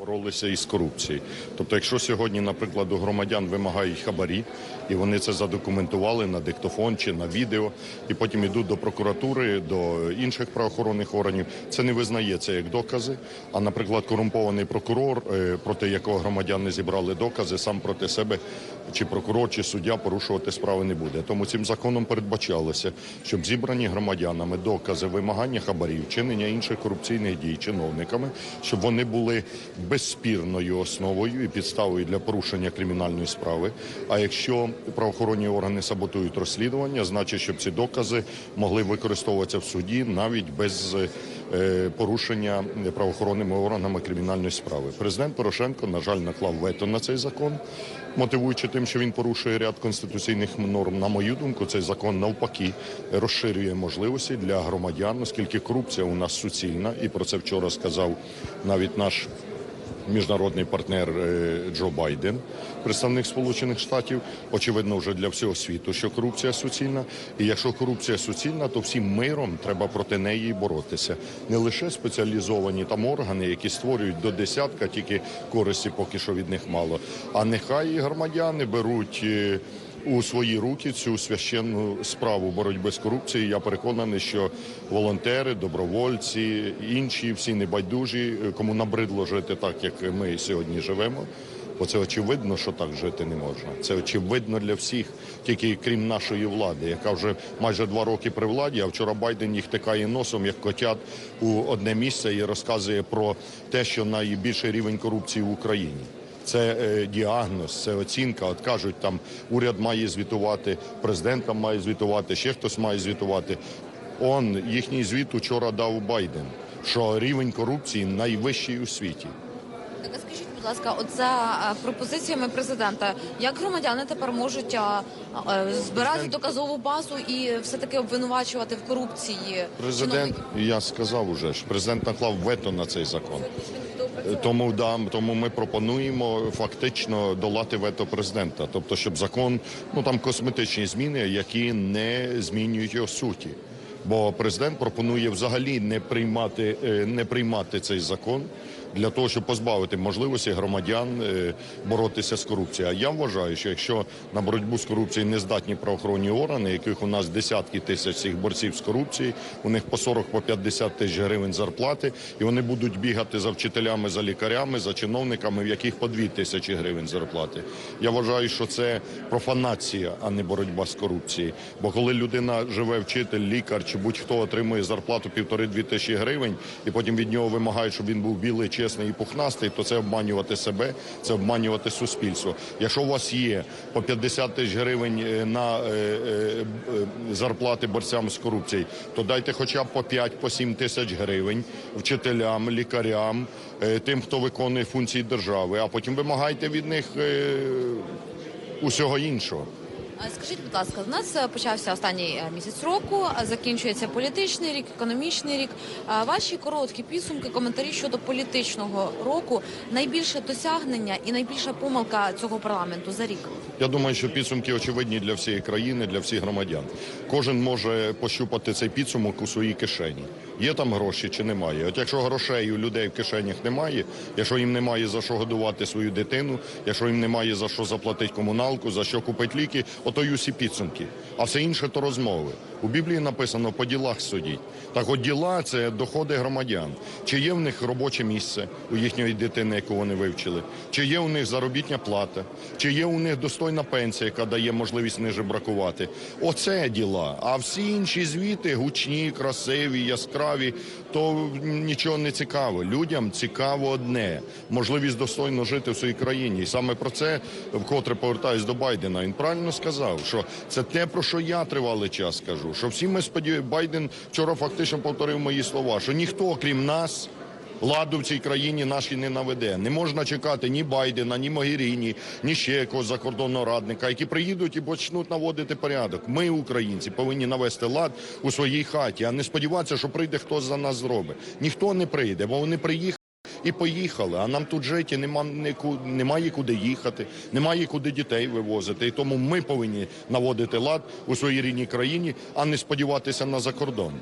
боролися із корупцією. Тобто, якщо сьогодні, наприклад, у громадян вимагають хабарі, і вони це задокументували на диктофон чи на відео, і потім йдуть до прокуратури, до інших правоохоронних органів, це не визнається як докази. А, наприклад, корумпований прокурор, е, проти якого громадяни зібрали докази, сам проти себе чи прокурор, чи суддя порушувати справи не буде. Тому цим законом передбачалося, щоб зібрані громадянами докази вимагання хабарів, чинення інших корупційних дій чиновниками, щоб вони були безспірною основою і підставою для порушення кримінальної справи. А якщо правоохоронні органи саботують розслідування, значить, щоб ці докази могли використовуватися в суді навіть без е, порушення правоохоронними органами кримінальної справи. Президент Порошенко, на жаль, наклав вето на цей закон, мотивуючи тим, що він порушує ряд конституційних норм. На мою думку, цей закон навпаки розширює можливості для громадян, оскільки корупція у нас суцільна, і про це вчора сказав навіть наш міжнародний партнер е, Джо Байден, представник Сполучених Штатів, очевидно, вже для всього світу, що корупція суцільна. І якщо корупція суцільна, то всім миром треба проти неї боротися. Не лише спеціалізовані там органи, які створюють до десятка, тільки користі поки що від них мало. А нехай громадяни беруть. У свої руки цю священну справу боротьби з корупцією. Я переконаний, що волонтери, добровольці, інші всі небайдужі, кому набридло жити так, як ми сьогодні живемо. Бо це очевидно, що так жити не можна. Це очевидно для всіх, тільки крім нашої влади, яка вже майже два роки при владі. А вчора Байден їх тикає носом, як котят у одне місце і розказує про те, що найбільший рівень корупції в Україні. Це е, діагноз, це оцінка. От кажуть, там уряд має звітувати, президент там має звітувати, ще хтось має звітувати. Он їхній звіт учора дав Байден, що рівень корупції найвищий у світі. Так, а скажіть, будь ласка, от за е, пропозиціями президента, як громадяни тепер можуть а, е, збирати доказову базу і все таки обвинувачувати в корупції Президент, чиновників? я сказав уже ж, президент наклав вето на цей закон. Тому да, тому ми пропонуємо фактично долати вето президента, тобто, щоб закон, ну там косметичні зміни, які не змінюють його суті. Бо президент пропонує взагалі не приймати, е, не приймати цей закон для того, щоб позбавити можливості громадян е, боротися з корупцією. А я вважаю, що якщо на боротьбу з корупцією не здатні правоохоронні органи, яких у нас десятки тисяч цих борців з корупцією, у них по 40 по 50 тисяч гривень зарплати, і вони будуть бігати за вчителями, за лікарями, за чиновниками, в яких по 2 тисячі гривень зарплати. Я вважаю, що це профанація, а не боротьба з корупцією. Бо коли людина живе, вчитель, лікар чи будь-хто отримує зарплату півтори-дві тисячі гривень, і потім від нього вимагають, щоб він був білий, чесний і пухнастий, то це обманювати себе, це обманювати суспільство. Якщо у вас є по 50 тисяч гривень е, на е, е, е, зарплати борцям з корупцією, то дайте хоча б по 5-7 тисяч гривень вчителям, лікарям, е, тим, хто виконує функції держави, а потім вимагайте від них е, усього іншого. Скажіть, будь ласка, у нас е, почався останній е, місяць року, закінчується політичний рік, економічний рік. Ваші короткі підсумки, коментарі щодо політичного року, найбільше досягнення і найбільша помилка цього парламенту за рік. Я думаю, що підсумки очевидні для всієї країни, для всіх громадян. Кожен може пощупати цей підсумок у своїй кишені. Є там гроші чи немає. От якщо грошей у людей в кишенях немає, якщо їм немає за що годувати свою дитину, якщо їм немає за що заплатити комуналку, за що купити ліки, ото й підсумки. А все інше то розмови. У Біблії написано по ділах судіть. Так от діла це доходи громадян. Чи є в них робоче місце у їхньої дитини, яку вони вивчили? Чи є у них заробітня плата? Чи є у них достойна пенсія, яка дає можливість не жебракувати? Оце діла. А всі інші звіти гучні, красиві, яскраві, то нічого не цікаво. Людям цікаво одне можливість достойно жити в своїй країні. І саме про це вкотре повертаюсь до Байдена. Він правильно сказав, що це те, про що я тривалий час кажу. Що всі ми сподіваємося, Байден вчора фактично повторив мої слова, що ніхто, крім нас. Ладу в цій країні нашій не наведе. Не можна чекати ні Байдена, ні Могеріні, ні ще якогось закордонного радника, які приїдуть і почнуть наводити порядок. Ми, українці, повинні навести лад у своїй хаті, а не сподіватися, що прийде хтось за нас зробить. Ніхто не прийде, бо вони приїхали. І поїхали, а нам тут жити нема, немає куди їхати, немає куди дітей вивозити. І тому ми повинні наводити лад у своїй рідній країні, а не сподіватися на закордон.